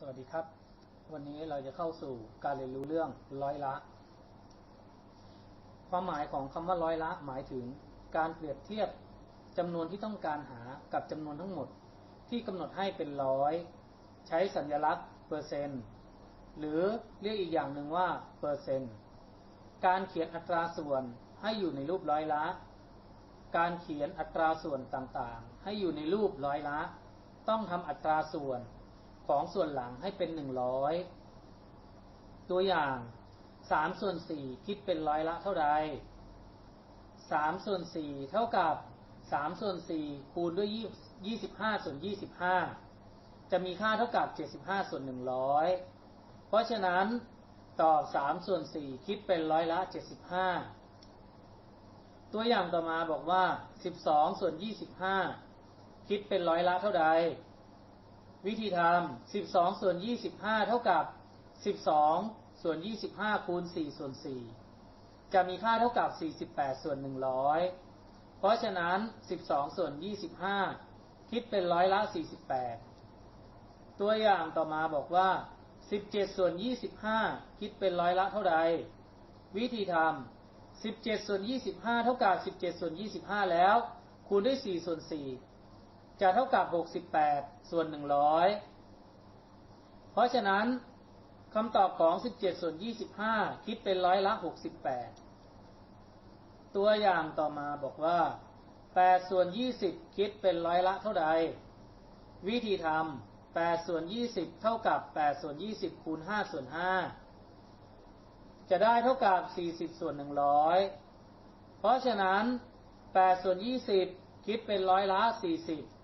สวัสดีครับ วันนี้เราจะเข้าสู่การเรียนรู้เรื่องร้อยละ ความหมายของคำว่าร้อยละหมายถึงการเปรียบเทียบจำนวนที่ต้องการหากับจำนวนทั้งหมด ที่กำหนดให้เป็นร้อย ใช้สัญลักษณ์เปอร์เซนต์หรือเรียกอีกอย่างหนึ่งว่าเปอร์เซนต์การเขียนอัตราส่วนให้อยู่ในรูปร้อยละ การเขียนอัตราส่วนต่างๆ ให้อยู่ในรูปร้อยละ ต้องทำอัตราส่วน ของส่วนหลังให้เป็นหนึ่งร้อยตัวอย่างสามส่วนสี่คิดเป็นร้อยละเท่าใดสามส่วนสี่เท่ากับสามส่วนสี่คูณด้วยยี่สิบห้าส่วนยี่สิบห้าจะมีค่าเท่ากับเจ็ดสิบห้าส่วนหนึ่งร้อยเพราะฉะนั้นตอบสามส่วนสี่คิดเป็นร้อยละเจ็ดสิบห้าตัวอย่างต่อมาบอกว่าสิบสองส่วนยี่สิบห้าคิดเป็นร้อยละเท่าใด วิธีทำสิบสองส่วนยี่สิบห้าเท่ากับสิบสองส่วนยี่สิบห้าคูณสี่ส่วนสี่จะมีค่าเท่ากับสี่สิบแปดส่วนหนึ่งร้อยเพราะฉะนั้นสิบสองส่วนยี่สิบห้าคิดเป็นร้อยละสี่สิบแปดตัวอย่างต่อมาบอกว่าสิบเจ็ดส่วนยี่สิบห้าคิดเป็นร้อยละเท่าใด วิธีทำสิบเจ็ดส่วนยี่สิบห้าเท่ากับสิบเจ็ดส่วนยี่สิบห้าแล้ว คูณด้วยสี่ส่วนสี่ จะเท่ากับ 68 ส่วน 100 เพราะฉะนั้นคำตอบของ 17 ส่วน 25 คิดเป็นร้อยละ 68 ตัวอย่างต่อมาบอกว่า 8 ส่วน 20 คิดเป็นร้อยละเท่าใด วิธีทำ 8 ส่วน 20 เท่ากับ 8 ส่วน 20 คูณ 5 ส่วน 5 จะได้เท่ากับ 40 ส่วน 100 เพราะฉะนั้น 8 ส่วน 20 คิดเป็นร้อยละ 40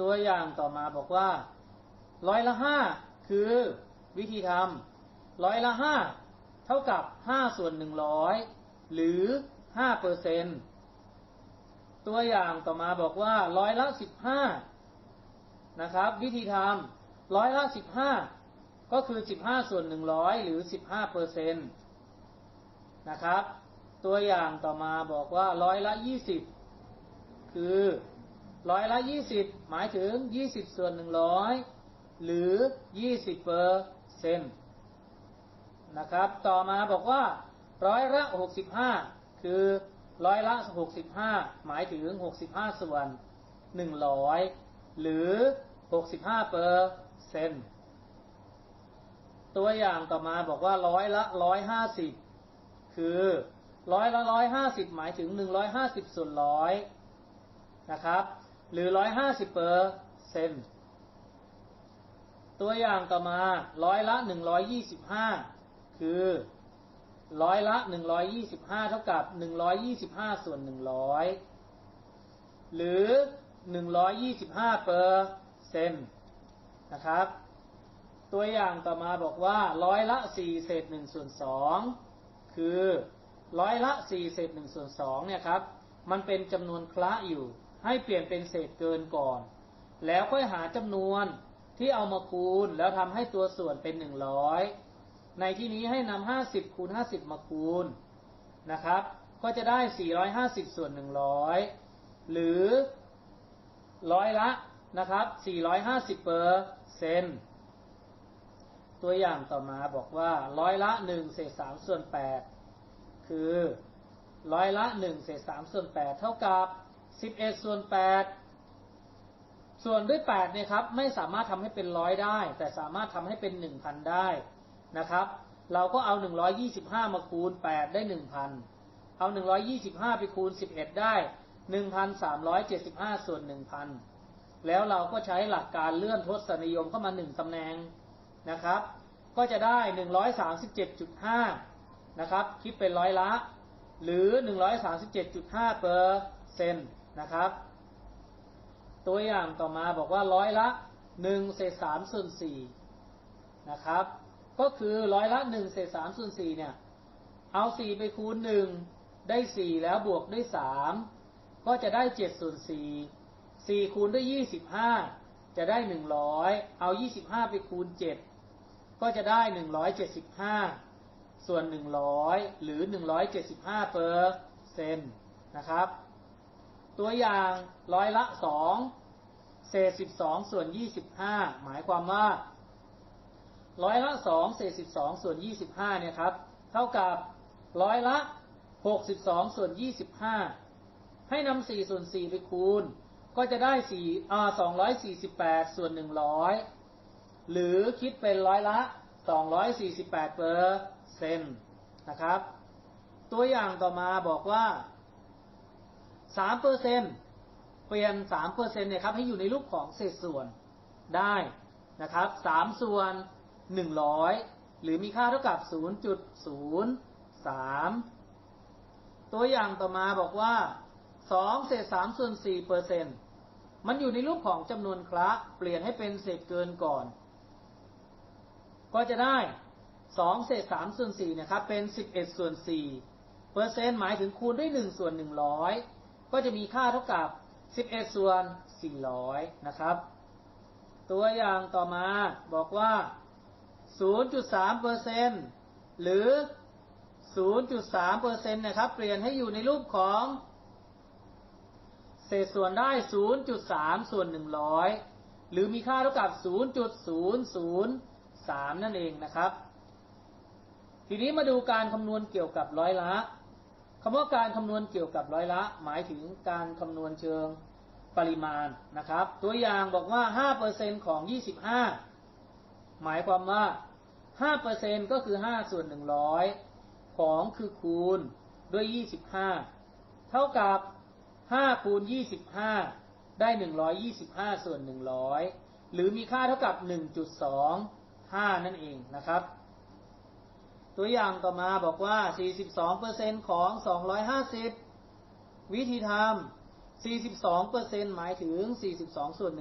ตัวอย่างต่อมาบอกว่า ร้อยละห้าคือวิธีทำร้อยละห้าเท่ากับห้าส่วนหนึ่งร้อยหรือห้าเปอร์เซนตัวอย่างต่อมาบอกว่าร้อยละสิบห้านะครับ วิธีทำร้อยละสิบห้าก็คือสิบห้าส่วนหนึ่งร้อยหรือสิบห้าเปอร์เซนตนะครับ ตัวอย่างต่อมาบอกว่าร้อยละยี่สิบคือ ร้อยละยี่สิบหมายถึงยี่สิบส่วนหนึ่งร้อยหรือยี่สิบเปอร์เซ็นต์นะครับ ต่อมาบอกว่าร้อยละหกสิบห้าคือร้อยละหกสิบห้าหมายถึงหกสิบห้าส่วนหนึ่งร้อยหรือหกสิบห้าเปอร์เซ็นต์ตัวอย่างต่อมาบอกว่าร้อยละร้อยห้าสิบคือร้อยละร้อยห้าสิบหมายถึงหนึ่งร้อยห้าสิบส่วนร้อยนะครับ หรือร้อยห้าสิบเปอร์เซนตัวอย่างต่อมาร้อยละหนึ่งร้อยยี่สิบห้าคือร้อยละหนึ่งร้อยยี่สิบห้าเท่ากับหนึ่งร้อยยี่สิบห้าส่วนหนึ่งร้อยหรือหนึ่งร้อยยี่สิบห้าเปอร์เซนนะครับ ตัวอย่างต่อมาบอกว่าร้อยละสี่เศษหนึ่งส่วนสองคือร้อยละสี่เศษหนึ่งส่วนสองเนี่ยครับ มันเป็นจำนวนคละอยู่ ให้เปลี่ยนเป็นเศษเกินก่อน แล้วค่อยหาจำนวนที่เอามาคูณ แล้วทำให้ตัวส่วนเป็นหนึ่งร้อยในที่นี้ให้นำห้าสิบคูณห้าสิบมาคูณนะครับ ก็จะได้สี่ร้อยห้าสิบส่วนหนึ่งร้อยหรือร้อยละนะครับสี่ร้อยห้าสิบเปอร์เซนตัวอย่างต่อมาบอกว่าร้อยละหนึ่งเศษสามส่วนแปดคือร้อยละหนึ่งเศษสามส่วนแปดเท่ากับ สิบเอ็ดส่วนแปดส่วนด้วยแปดเนี่ยครับไม่สามารถทำให้เป็นร้อยได้ แต่สามารถทำให้เป็นหนึ่งพันได้นะครับ เราก็เอาหนึ่งร้อยี่สิบห้ามาคูณแปดได้หนึ่งพันเอาหนึ่งร้อยี่สิบห้าไปคูณสิบเอ็ดได้หนึ่งพันสามร้อยเจ็ดสิบห้าส่วนหนึ่งพันแล้วเราก็ใช้หลักการเลื่อนทศนิยมเข้ามาหนึ่งตำแหน่งนะครับ ก็จะได้หนึ่งร้อยสามสิบเจ็ดจุดห้านะครับ คิดเป็นร้อยละ หรือหนึ่งร้อยสามสิบเจ็ดจุดห้าเปอร์เซ็นต์ นะครับ ตัวอย่างต่อมาบอกว่าร้อยละหนึ่งเศษสามส่วนสี่นะครับ ก็คือร้อยละหนึ่งเศษสามส่วนสี่เนี่ย เอาสี่ไปคูณหนึ่งได้สี่แล้วบวกด้วยสามก็จะได้เจ็ดส่วนสี่สี่คูณด้วยยี่สิบห้าจะได้หนึ่งร้อยเอายี่สิบห้าไปคูณเจ็ดก็จะได้หนึ่งร้อยเจ็ดสิบห้าส่วนหนึ่งร้อยหรือหนึ่งร้อยเจ็ดสิบห้าเปอร์เซ็นต์นะครับ ตัวอย่างร้อยละสองเศษ12ส่วน25หมายความว่าร้อยละ2เศษ12ส่วน25เนี่ยครับ เท่ากับร้อยละ62ส่วน25ให้นำ4ส่วน4ไปคูณ ก็จะได้4อ่า248ส่วน100หรือคิดเป็นร้อยละ248เปอร์เซ็นต์นะครับ ตัวอย่างต่อมาบอกว่า 3เปอร์เซ็นต์เปลี่ยน3เปอร์เซ็นต์เนี่ยครับให้อยู่ในรูปของเศษส่วนได้นะครับ3ส่วน100หรือมีค่าเท่ากับ0.03ตัวอย่างต่อมาบอกว่า2เศษ3ส่วน4เปอร์เซ็นต์มันอยู่ในรูปของจำนวนคละเปลี่ยนให้เป็นเศษเกินก่อน ก็จะได้2เศษ3ส่วน4นะครับเป็น11ส่วน4เปอร์เซ็นต์หมายถึงคูณด้วย1ส่วน100 ก็จะมีค่าเท่ากับ 11 ส่วน 400 นะครับ ตัวอย่างต่อมาบอกว่า 0.3เปอร์เซ็นต์หรือ 0.3เปอร์เซ็นต์นะครับ เปลี่ยนให้อยู่ในรูปของเศษส่วนได้ 0.3 ส่วน 100 หรือมีค่าเท่ากับ 0.003 นั่นเองนะครับ ทีนี้มาดูการคำนวณเกี่ยวกับร้อยละ คำว่าการคำนวณเกี่ยวกับร้อยละ หมายถึงการคำนวณเชิงปริมาณนะครับ ตัวอย่างบอกว่า 5%ของ 25 หมายความว่า 5%ก็คือ 5 ส่วน 100 ของคือคูณด้วย 25 เท่ากับ 5 คูณ 25 ได้ 125 ส่วน 100 หรือมีค่าเท่ากับ 1.25 นั่นเองนะครับ ตัวอย่างต่อมาบอกว่า 42%ของ 250 วิธีทำ42%หมายถึง 42 ส่วน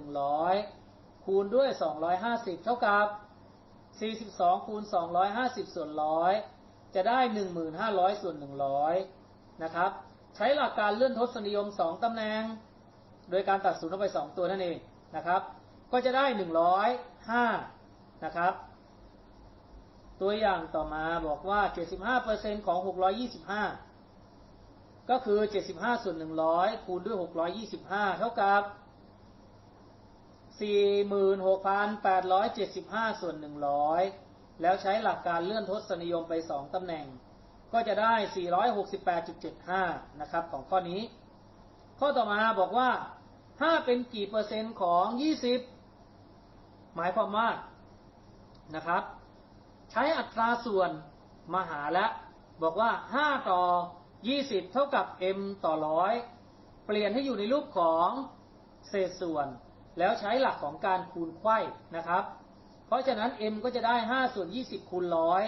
100 คูณด้วย 250 เท่ากับ 42 คูณ 250 ส่วน 100 จะได้ 1500 ส่วน 100 นะครับ ใช้หลักการเลื่อนทศนิยม 2 ตำแหน่ง โดยการตัดศูนย์ออกไป 2 ตัวนั่นเองนะครับ ก็จะได้ 105 นะครับ ตัวอย่างต่อมาบอกว่า 75%ของ 625 ก็คือ 75 ส่วน 100 คูณด้วย 625 เท่ากับ 46,875 ส่วน 100 แล้วใช้หลักการเลื่อนทศนิยมไป 2 ตำแหน่ง ก็จะได้ 468.75 นะครับ ของข้อนี้ ข้อต่อมาบอกว่า 5 เป็นกี่เปอร์เซ็นต์ของ 20 หมายความว่านะครับ ช้อัตราส่วนมาหาแล้วบอกว่า 5 ต่อ 20 เท่ากับ m ต่อร้อยเปลี่ยนให้อยู่ในรูปของเศษส่วน แล้วใช้หลักของการคูณไขว้นะครับ เพราะฉะนั้น m ก็จะได้ 5 ส่วน 20 คูณร้อย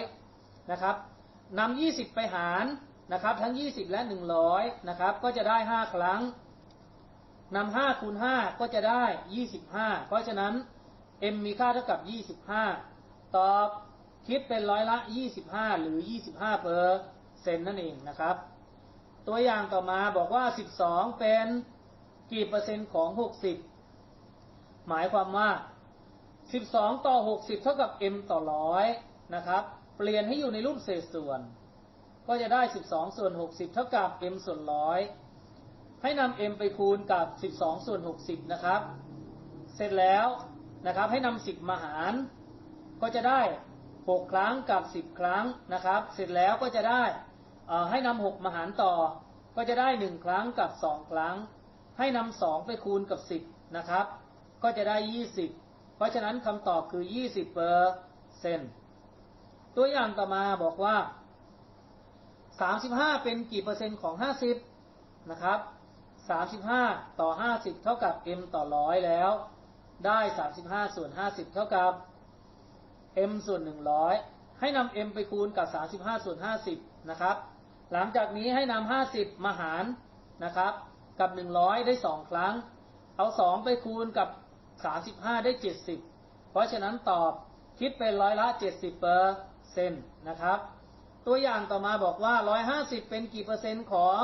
นะครับนำ20 ไปหารนะครับ ทั้ง 20 และ 100 นะครับ ก็จะได้ 5 ครั้งนำ5คูณ 5 ก็จะได้ 25 เพราะฉะนั้น m มีค่าเท่ากับ 25 ตอบ คิดเป็นร้อยละ 25 หรือ 25เปอร์เซ็นต์นั่นเองนะครับ ตัวอย่างต่อมาบอกว่า 12 เป็นกี่เปอร์เซ็นต์ของ 60 หมายความว่า 12 ต่อ 60 เท่ากับ m ต่อร้อยนะครับ เปลี่ยนให้อยู่ในรูปเศษส่วน ก็จะได้ 12 ส่วน 60 เท่ากับ m ส่วนร้อยให้นำ m ไปคูณกับ 12 ส่วน 60 นะครับ เสร็จแล้วนะครับ ให้นำ 10 มาหาร ก็จะได้ 6 ครั้งกับ 10 ครั้งนะครับ เสร็จแล้วก็จะได้ให้นำ6มาหารต่อ ก็จะได้ 1 ครั้งกับ 2 ครั้ง ให้นำ2ไปคูณกับ 10นะครับ ก็จะได้ 20 เพราะฉะนั้นคำตอบคือ 20เปอร์เซ็นต์ตัวอย่างต่อมาบอกว่า 35 เป็นกี่เปอร์เซ็นต์ของ 50นะครับ35 ต่อ 50 เท่ากับ m ต่อร้อยแล้ว ได้ 35 ส่วน 50 เท่ากับ m ส่วน 100 ให้นำ m ไปคูณกับ 35 ส่วน 50 นะครับ หลังจากนี้ให้นำ 50 มาหารนะครับ กับ 100 ได้ 2 ครั้ง เอา 2 ไปคูณกับ 35 ได้ 70 เพราะฉะนั้นตอบคิดเป็นร้อยละ 70เปอร์เซ็นต์นะครับ ตัวอย่างต่อมาบอกว่า 150 เป็นกี่เปอร์เซ็นต์ของ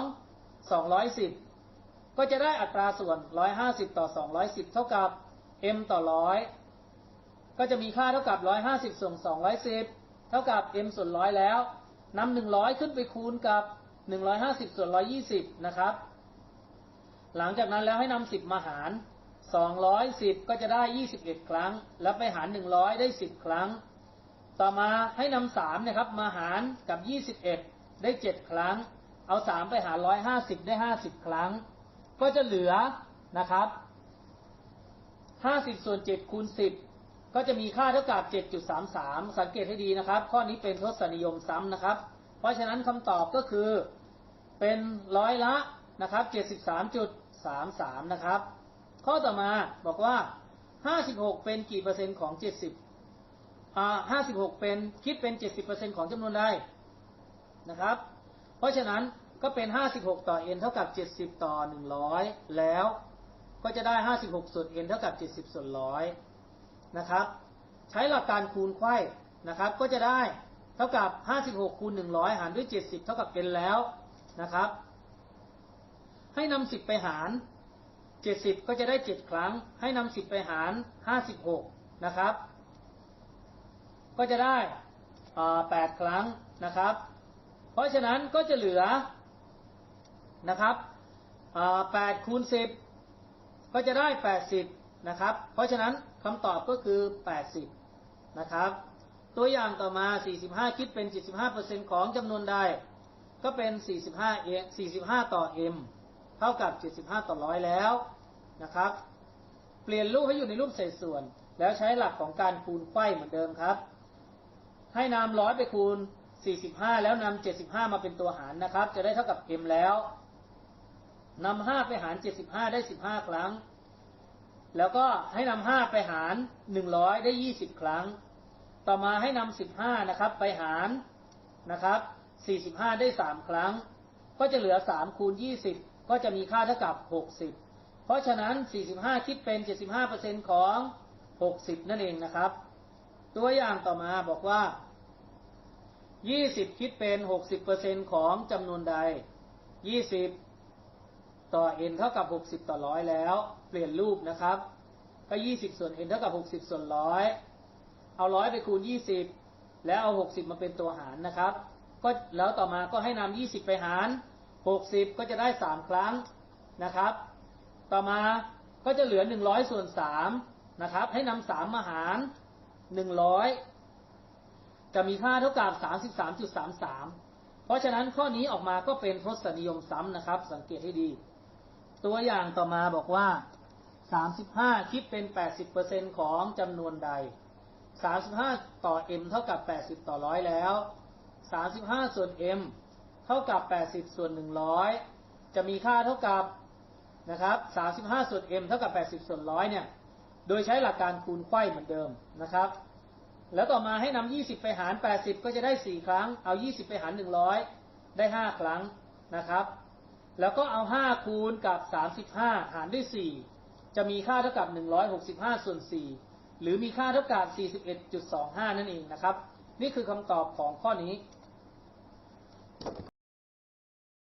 210 ก็จะได้อัตราส่วน 150 ต่อ 210 เท่ากับ m ต่อร้อย ก็จะมีค่าเท่ากับ150ส่วน210เท่ากับ m ส่วนร้อยแล้วนำ100ขึ้นไปคูณกับ150ส่วน120นะครับ หลังจากนั้นแล้วให้นำ10มาหาร210ก็จะได้21ครั้ง แล้วไปหาร100ได้10ครั้ง ต่อมาให้นำ3นะครับมาหารกับ21ได้7ครั้ง เอา3ไปหาร150ได้50ครั้ง ก็จะเหลือนะครับ50ส่วน7คูณ10 ก็จะมีค่าเท่ากับ 7.33 สังเกตให้ดีนะครับ ข้อนี้เป็นทศนิยมซ้ำนะครับ เพราะฉะนั้นคำตอบก็คือเป็นร้อยละนะครับ 73.33 นะครับ ข้อต่อมาบอกว่า 56 เป็นกี่เปอร์เซ็นต์ของ 70อ่า56 เป็นคิดเป็น 70%ของจำนวนใดนะครับ เพราะฉะนั้นก็เป็น 56 ต่อ n เท่ากับ 70 ต่อ 100 แล้วก็จะได้ 56 ส่วน n เท่ากับ 70 ส่วน 100 นะครับ ใช้หลักการคูณไข้นะครับ ก็จะได้เท่ากับ 56คูณ100 หารด้วย 70 เท่ากับ n แล้วนะครับ ให้นำ10 ไปหาร 70 ก็จะได้ 7 ครั้ง ให้นำ10 ไปหาร 56 นะครับ ก็จะได้ 8 ครั้งนะครับ เพราะฉะนั้นก็จะเหลือนะครับ8คูณ10 ก็จะได้ 80 นะครับ เพราะฉะนั้นคำตอบก็คือ 80 นะครับ ตัวอย่างต่อมา 45 คิดเป็น 75%ของจำนวนใด ก็เป็น 45 a 45 ต่อ m เท่ากับ 75 ต่อร้อยแล้วนะครับ เปลี่ยนรูปให้อยู่ในรูปเศษส่วน แล้วใช้หลักของการคูณไขว้เหมือนเดิมครับ ให้นำร้อยไปคูณ 45 แล้วนำ75 มาเป็นตัวหารนะครับ จะได้เท่ากับ m แล้วนำ5ไปหาร 75 ได้ 15 ครั้ง แล้วก็ให้นำห้าไปหารหนึ่งร้อยได้ยี่สิบครั้ง ต่อมาให้นำสิบห้านะครับ ไปหารนะครับสี่สิบห้าได้สามครั้ง ก็จะเหลือสามคูณยี่สิบก็จะมีค่าเท่ากับหกสิบเพราะฉะนั้นสี่สิบห้าคิดเป็นเจ็ดสิบห้าเปอร์เซ็นของหกสิบนั่นเองนะครับ ตัวอย่างต่อมาบอกว่ายี่สิบคิดเป็นหกสิบเปอร์เซ็นของจำนวนใดยี่สิบ ต่อ n เท่ากับ 60 ต่อร้อยแล้ว เปลี่ยนรูปนะครับ ก็ 20 ส่วน n เท่ากับ 60 ส่วนร้อยเอาร้อยไปคูณ 20 แล้วเอา 60 มาเป็นตัวหารนะครับ ก็แล้วต่อมาก็ให้นำ20 ไปหาร 60 ก็จะได้ 3 ครั้งนะครับ ต่อมาก็จะเหลือ 100 ส่วน 3 นะครับ ให้นำ3มาหาร 100 จะมีค่าเท่ากับ 33.33 เพราะฉะนั้นข้อนี้ออกมาก็เป็นทศนิยมซ้ำนะครับ สังเกตให้ดี ตัวอย่างต่อมาบอกว่า 35 คิดเป็น 80%ของจำนวนใด 35 ต่อ m เท่ากับ 80 ต่อร้อยแล้ว 35 ส่วน m เท่ากับ 80 ส่วน 100 จะมีค่าเท่ากับนะครับ 35 ส่วน m เท่ากับ 80 ส่วนร้อยเนี่ย โดยใช้หลักการคูณไขว้เหมือนเดิมนะครับ แล้วต่อมาให้นำ 20 ไปหาร 80 ก็จะได้ 4 ครั้ง เอา 20 ไปหาร 100 ได้ 5 ครั้งนะครับ แล้วก็เอา5คูณกับ35หารด้วย4จะมีค่าเท่ากับ165ส่วน4หรือมีค่าเท่ากับ41.25นั่นเองนะครับ นี่คือคำตอบของข้อนี้